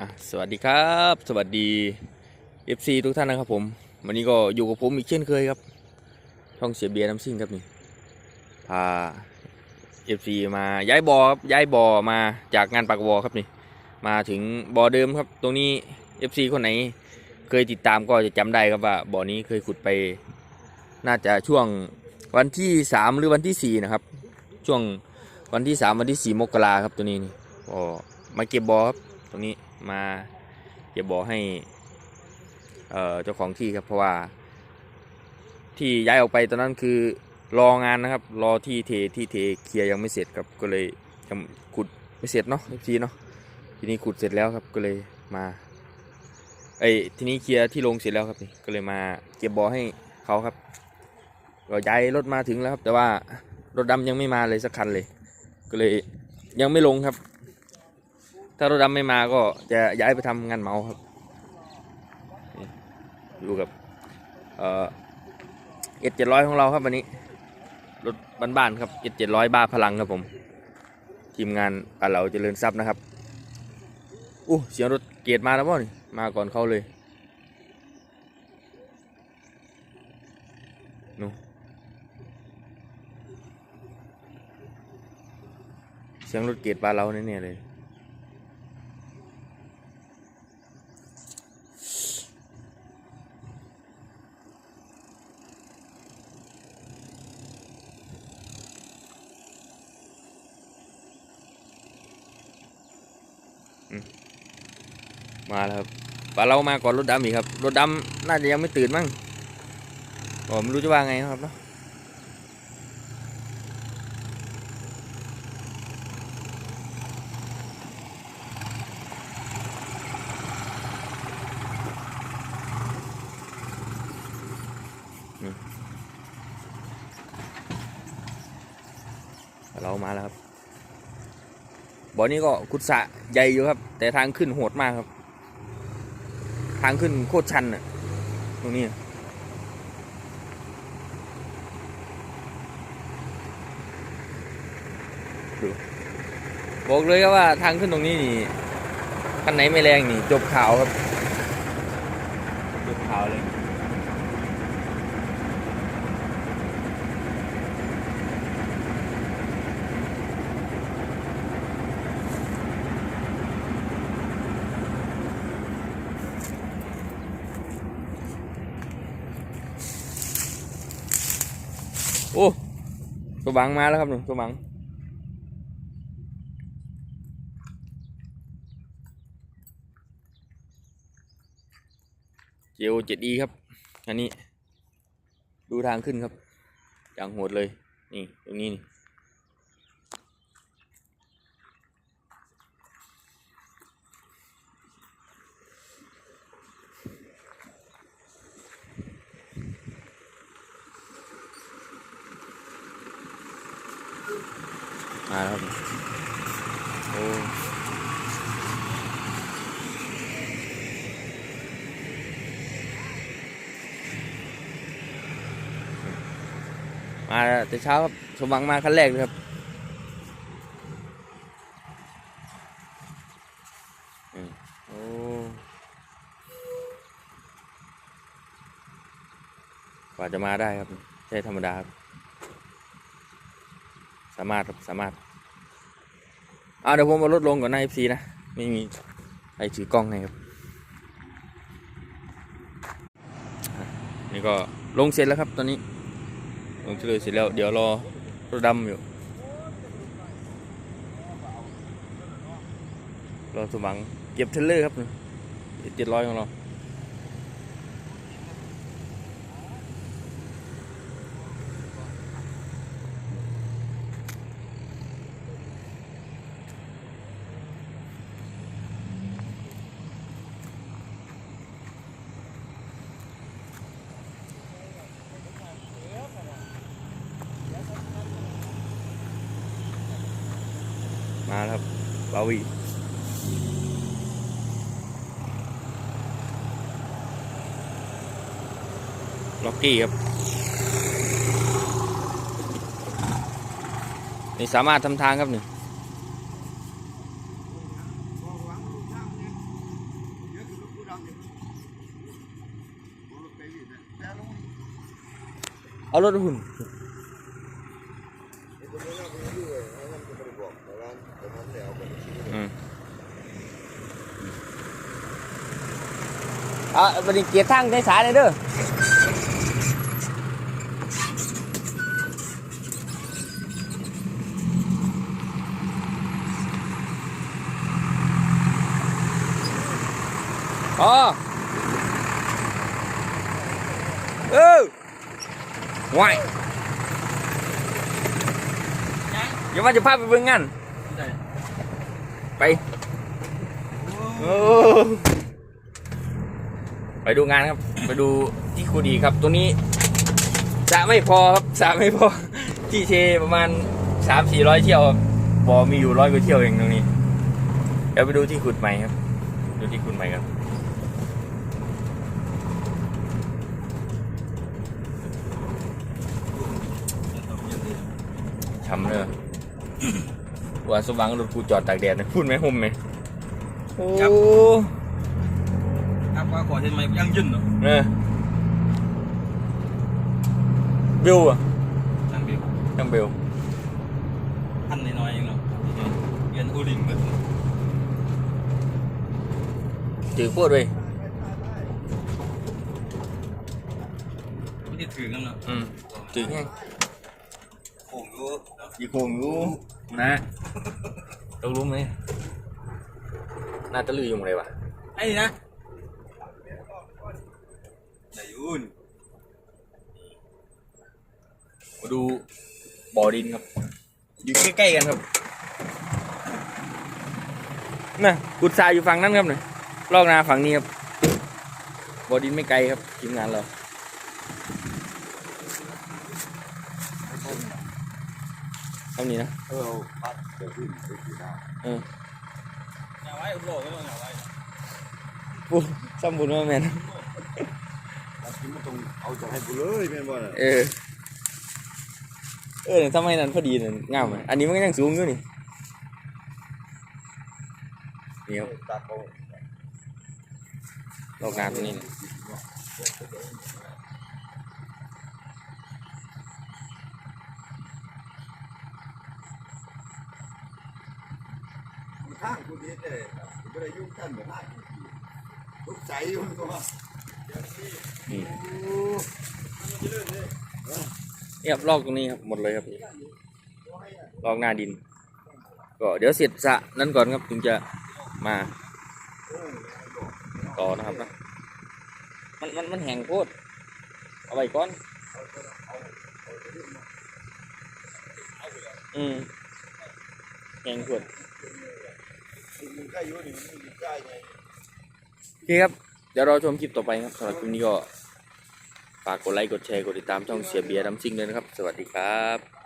อะสวัสดีครับ สวัสดี FC ทุกท่านนะครับ ผม วันนี้ก็อยู่กับผมอีกเช่นเคยครับ ช่องเสียเบียร์น้ำซิ่งครับนี่พา FC มาย้ายบอครับย้ายบอมาจากงานปากบอครับนี่ มาถึงบอเดิมครับ ตรงนี้ FC คนไหน เคยติดตามก็จะจำได้ครับว่าบอนี้เคยขุดไป น่าจะช่วงวันที่สามหรือวันที่สี่นะครับ ช่วงวันที่สามวันที่สี่มกราครับตัวนี้นี่ก็มาเก็บบอครับตรงนี้ มาเก็บบ่อให้เจ้าของที่ครับเพราะว่า ที่ย้ายออกไปตอนนั้นคือรองานนะครับ รอที่เทที่เทเคลียร์ยังไม่เสร็จครับก็เลยยังขุดไม่เสร็จเนาะทีเนาะทีนี้ขุดเสร็จแล้วครับก็เลยมาไอ้ทีนี้เคลียร์ที่ลงเสร็จแล้วครับนี่ก็เลยมาเก็บบ่อให้เขาครับก็ย้ายรถมาถึงแล้วครับ แต่ว่ารถดำยังไม่มาเลยสักคันเลย ก็เลยยังไม่ลงครับ ถ้ารถดำไม่มาก็จะย้ายไปทำงานเมาครับนี่อยู่กับเอ่อเอ็ดเจ็ดร้อยของเราครับวันนี้รถบ้านๆครับเอ็ดเจ็ดร้อยบ้าพลังครับผม ทีมงานป่าเหลาเจริญทรัพย์นะครับอู้เสียงรถเกียรมาแล้วป่นี่มาก่อนเขาเลยนู่เสียงรถเกียรปลาเราแน่ๆเลย มาแล้วครับปลาเรามาก่อนรถดำอีกครับ รถดำน่าจะยังไม่ตื่นมั้งผมไม่รู้จะว่าไงครับเนาะเรามาแล้วครับ บ่อนี้ก็ขุดสะใหญ่อยู่ครับ แต่ทางขึ้นโหดมากครับ ทางขึ้นโคตรชันอะตรงนี้ดูบอกเลยครับว่าทางขึ้นตรงนี้นี่คันไหนไม่แรงนี่จบข่าวครับจบข่าวเลย โอ้ ตัวบังมาแล้วครับหนูตัวบังเจลเจ็ดอีครับ อันนี้ ดูทางขึ้นครับ อย่างโหดเลย นี่ ตรงนี้นี่ มาแล้วครับโอ้มาแต่เช้าครับสมหวังมาขั้นแรกเลยครับโอ้กว่าจะมาได้ครับใช่ธรรมดาครับ สามารถครับสามารถเอาเดี๋ยวผมเอารถลงก่อนนะเอฟซีนะไม่มีใครถือกล้องให้ครับนี่ก็ลงเสร็จแล้วครับตอนนี้ ลงเฉลยเสร็จแล้ว เดี๋ยวรอรถดำอยู่รอสมังเก็บเทรลเลอร์ครับเจ็ดร้อยของเรา Kawi. Locky ครับ นี่สามารถทำทางครับหนึ่งเอารถหุ่น อะบันนี้เกียร์ทางได้สายเลยเด้ออ๋อเออว้ายเดี๋ยวว่าจะพาไปเบิ่งงานไป โอ้ ไปดูงานครับ ไปดูที่คูดีครับ ตัวนี้จะไม่พอครับจะไม่พอ ที่เชประมาณสามสี่ร้อยเที่ยวบอมีอยู่ร้อยกว่าเที่ยวเองตรงนี้ เดี๋ยวไปดูที่ขุดใหม่ครับ ดูที่ขุดใหม่ครับช้ำเนอะว่าสว่างรถกูจอดตากแดดนะพูดไหมหุ่มไหมโอ้ ครับครับว่าก่อนเห็นไหมยังยืนเหรอเออเบลอะนั่งเดียวยังเบลพันน้ อยๆเองเนาะเรียนอูลิงเหมือนถือพูดเลยไม่ได้ถือกันเนาะอืมถือแห้งโค้งรู้ยีโคงรู้นะต้องรู้ไหมน่าจะลืออยู่ไหนวะไอ้นี่นะนายยุนมาดูบ่อดินครับ อยู่ใกล้ๆกันครับน่ะกุดทรายอยู่ฝั่งนั้นครับเนี่ยลอกนาฝั่งนี้ครับบ่อดินไม่ไกลครับทีมงานเราเท่านี้นะเออปัดเดี๋ยวขึ้นไปที่หน้าเอออย่าไว้โลกไม่ต้องอย่าไว้ปูซ้ำบุญมาแมนปัดที่ มันต้องเอาจะให้กูเลยแม่นบ่น่ะเออ เออทำไมนั้นพอดีนั่นงามไหมอันนี้มันก็ยังสูงอยู่นี่นี่ครับตัดเอาลอกนาตรงนี้นะข้างกูดีเด้กูบ่ได้ยุ่งกันแบบนั้นทุกใจอยู่ตัว นี่เนี่ยครับลอกตรงนี้ครับหมดเลยครับลอกหน้าดิน ก็เดี๋ยวเสร็จสะนั้นก่อนครับถึงจะมาต่อนะครับนะมันมันมันแห้งโคตรเอาไว้ก่อน อืมแห้งโคตรโอเคครับ ดี๋ยวเราชมคลิปต่อไปครับสำหรับคลิปนี้ก็ฝากกดไลค์กดแชร์กดติดตามช่องเสียเบียร์ดัมซิงเลยนะครับ สวัสดีครับ